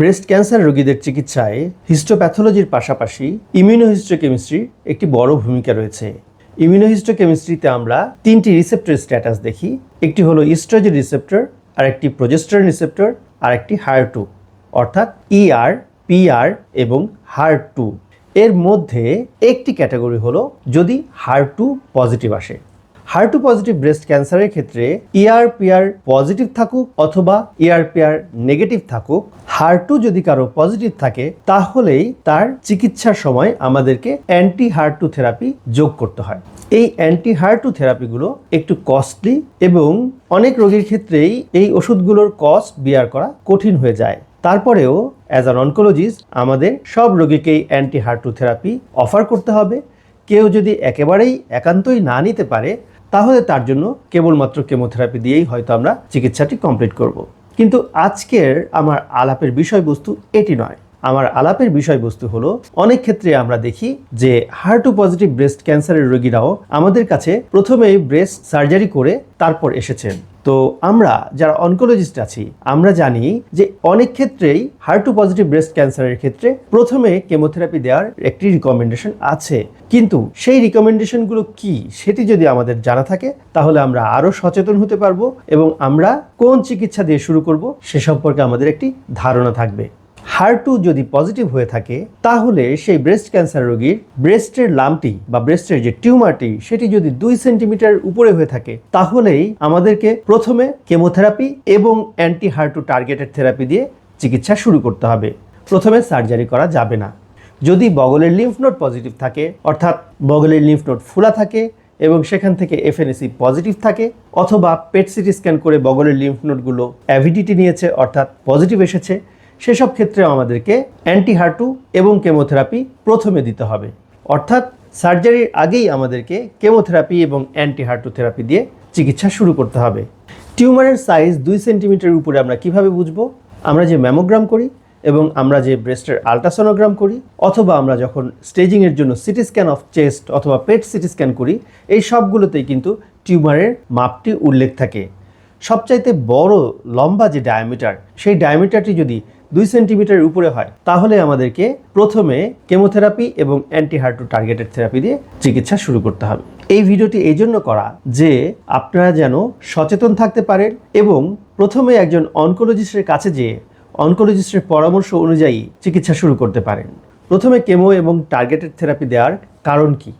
Breast cancer রোগীদের চিকিৎসায় হিস্টোপ্যাথোলজির পাশাপাশি ইমিউনোহিস্টোকেমিস্ট্রি একটি বড় ভূমিকা রয়েছে। ইমিউনোহিস্টোকেমিস্ট্রিতে আমরা তিনটি রিসেপ্টর স্ট্যাটাস দেখি, একটি হলো ইস্ট্রোজেন রিসেপ্টর আরেকটি প্রোজেস্টরন রিসেপ্টর আরেকটি হার টু অর্থাৎ ইআর পিআর এবং হার টু এর মধ্যে একটি ক্যাটাগরি হলো যদি হার টু পজিটিভ আসে। হার টু পজিটিভ ব্রেস্ট ক্যান্সারের ক্ষেত্রে E ইআরপিআর পজিটিভ থাকুক অথবা E ইআরপিআর নেগেটিভ থাকুক হার টু যদি কারও পজিটিভ থাকে, তাহলেই তার চিকিৎসার সময় আমাদেরকে অ্যান্টি হার টু থেরাপি যোগ করতে হয়। এই অ্যান্টি হার টু থেরাপিগুলো একটু কস্টলি এবং অনেক রোগীর ক্ষেত্রেই এই ওষুধগুলোর কস্ট বিয়ার করা কঠিন হয়ে যায়। তারপরেও অ্যাজ অ্যান অনকোলজিস্ট আমাদের সব রোগীকেই anti HER two therapy offer করতে হবে। কেউ যদি একেবারেই একান্তই না নিতে পারে তাহলে তার জন্য কেবলমাত্র কেমোথেরাপি দিয়েই হয়তো আমরা চিকিৎসাটি কমপ্লিট করব। কিন্তু আজকের আমার আলাপের বিষয়বস্তু এটি নয় আমার আলাপের বিষয়বস্তু হলো, অনেক ক্ষেত্রে আমরা দেখি যে হার টু পজিটিভ ব্রেস্ট ক্যান্সারের রোগীরাও আমাদের কাছে প্রথমেই ব্রেস্ট সার্জারি করে তারপর এসেছেন। তো আমরা যারা অনকোলজিস্ট আছি, আমরা জানি যে অনেক ক্ষেত্রেই হার টু পজিটিভ ব্রেস্ট ক্যান্সারের ক্ষেত্রে প্রথমে কেমোথেরাপি দেওয়ার একটি রিকমেন্ডেশন আছে। কিন্তু সেই রিকমেন্ডেশনগুলো কি, সেটি যদি আমাদের জানা থাকে, তাহলে আমরা আরও সচেতন হতে পারব এবং আমরা কোন চিকিৎসা দিয়ে শুরু করব, সে সম্পর্কে আমাদের একটি ধারণা থাকবে। হার টু যদি পজিটিভ হয়ে থাকে, তাহলে সেই ব্রেস্ট ক্যান্সার রোগীর ব্রেস্টের লামটি বা ব্রেস্টের যে টিউমারটি, সেটি যদি দুই সেন্টিমিটার উপরে হয়ে থাকে, তাহলেই আমাদেরকে প্রথমে কেমোথেরাপি এবং anti HER two targeted therapy দিয়ে চিকিৎসা শুরু করতে হবে। প্রথমে সার্জারি করা যাবে না। যদি বগলের লিম্ফ নোড পজিটিভ থাকে, অর্থাৎ বগলের লিম্ফ নোড ফোলা থাকে এবং সেখান থেকে এফএনএসি পজিটিভ থাকে, অথবা পেট সিটি স্ক্যান করে বগলের লিম্ফ নোডগুলো অ্যাভিডিটি নিয়েছে, অর্থাৎ পজিটিভ এসেছে সেসব ক্ষেত্রে আমাদেরকে অ্যান্টি হার্টু এবং কেমোথেরাপি প্রথমে দিতে হবে। অর্থাৎ সার্জারির আগেই আমাদেরকে কেমোথেরাপি এবং অ্যান্টি হার্টু থেরাপি দিয়ে চিকিৎসা শুরু করতে হবে। টিউমারের সাইজ দুই সেন্টিমিটারের উপরে আমরা কীভাবে বুঝব? আমরা যে ম্যামোগ্রাম করি এবং আমরা যে ব্রেস্টের আলট্রাসোনোগ্রাম করি, অথবা আমরা যখন স্টেজিংয়ের জন্য সিটি স্ক্যান অফ চেস্ট অথবা পেট সিটি স্ক্যান করি, এই সবগুলোতেই কিন্তু টিউমারের মাপটি উল্লেখ থাকে। সবচাইতে বড় লম্বা যে ডায়ামিটার, সেই ডায়ামিটারটি যদি দুই সেন্টিমিটারের উপরে হয়। তাহলে আমাদেরকে প্রথমে কেমোথেরাপি এবং অ্যান্টি হার্টু টার্গেটেড থেরাপি দিয়ে চিকিৎসা শুরু করতে হবে। এই ভিডিওটি এই জন্য করা যে আপনারা যেন সচেতন থাকতে পারেন এবং প্রথমে একজন অনকোলজিস্টের কাছে যেয়ে অনকোলজিস্টের পরামর্শ অনুযায়ী চিকিৎসা শুরু করতে পারেন। প্রথমে কেমো এবং টার্গেটেড থেরাপি দেওয়ার কারণ কি?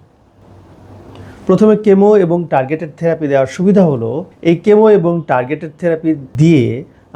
প্রথমে কেমো এবং টার্গেটেড থেরাপি দেওয়ার সুবিধা হলো, এই কেমো এবং টার্গেটেড থেরাপি দিয়ে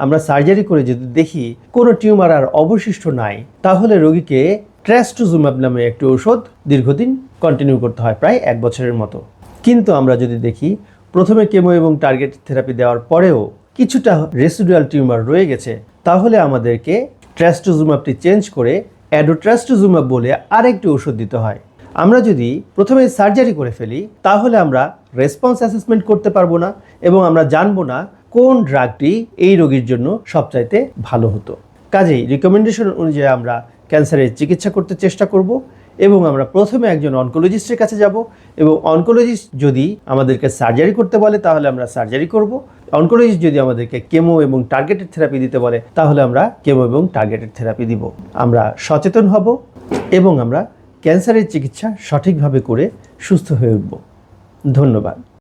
আমরা সার্জারি করে যদি দেখি কোনো টিউমার আর অবশিষ্ট নাই, তাহলে রোগীকে ট্র্যাস্টোজুম্যাব নামে একটি ঔষধ দীর্ঘদিন কন্টিনিউ করতে হয়, প্রায় এক বছরের মতো। কিন্তু আমরা যদি দেখি, প্রথমে কেমো এবং টার্গেট থেরাপি দেওয়ার পরেও কিছুটা রেসিডুয়াল টিউমার রয়ে গেছে, তাহলে আমাদেরকে ট্র্যাস্টোজুম্যাবটি চেঞ্জ করে অ্যাডোট্রাস্টোজুম্যাব বলে আরেকটি ওষুধ দিতে হয়। আমরা যদি প্রথমে সার্জারি করে ফেলি, তাহলে আমরা রেসপন্স অ্যাসেসমেন্ট করতে পারব না এবং আমরা জানব না কোন ড্রাগটি এই রোগীর জন্য সবচাইতে ভালো হতো? কাজেই রিকমেন্ডেশন অনুযায়ী আমরা ক্যান্সারের চিকিৎসা করতে চেষ্টা করব এবং আমরা প্রথমে একজন অনকোলজিস্টের কাছে যাব এবং অনকোলজিস্ট যদি আমাদেরকে সার্জারি করতে বলে, তাহলে আমরা সার্জারি করব। অনকোলজিস্ট যদি আমাদেরকে কেমো এবং টার্গেটেড থেরাপি দিতে বলে, তাহলে আমরা কেমো এবং টার্গেটেড থেরাপি দিব। আমরা সচেতন হব এবং আমরা ক্যান্সারের চিকিৎসা সঠিকভাবে করে সুস্থ হয়ে উঠব। ধন্যবাদ।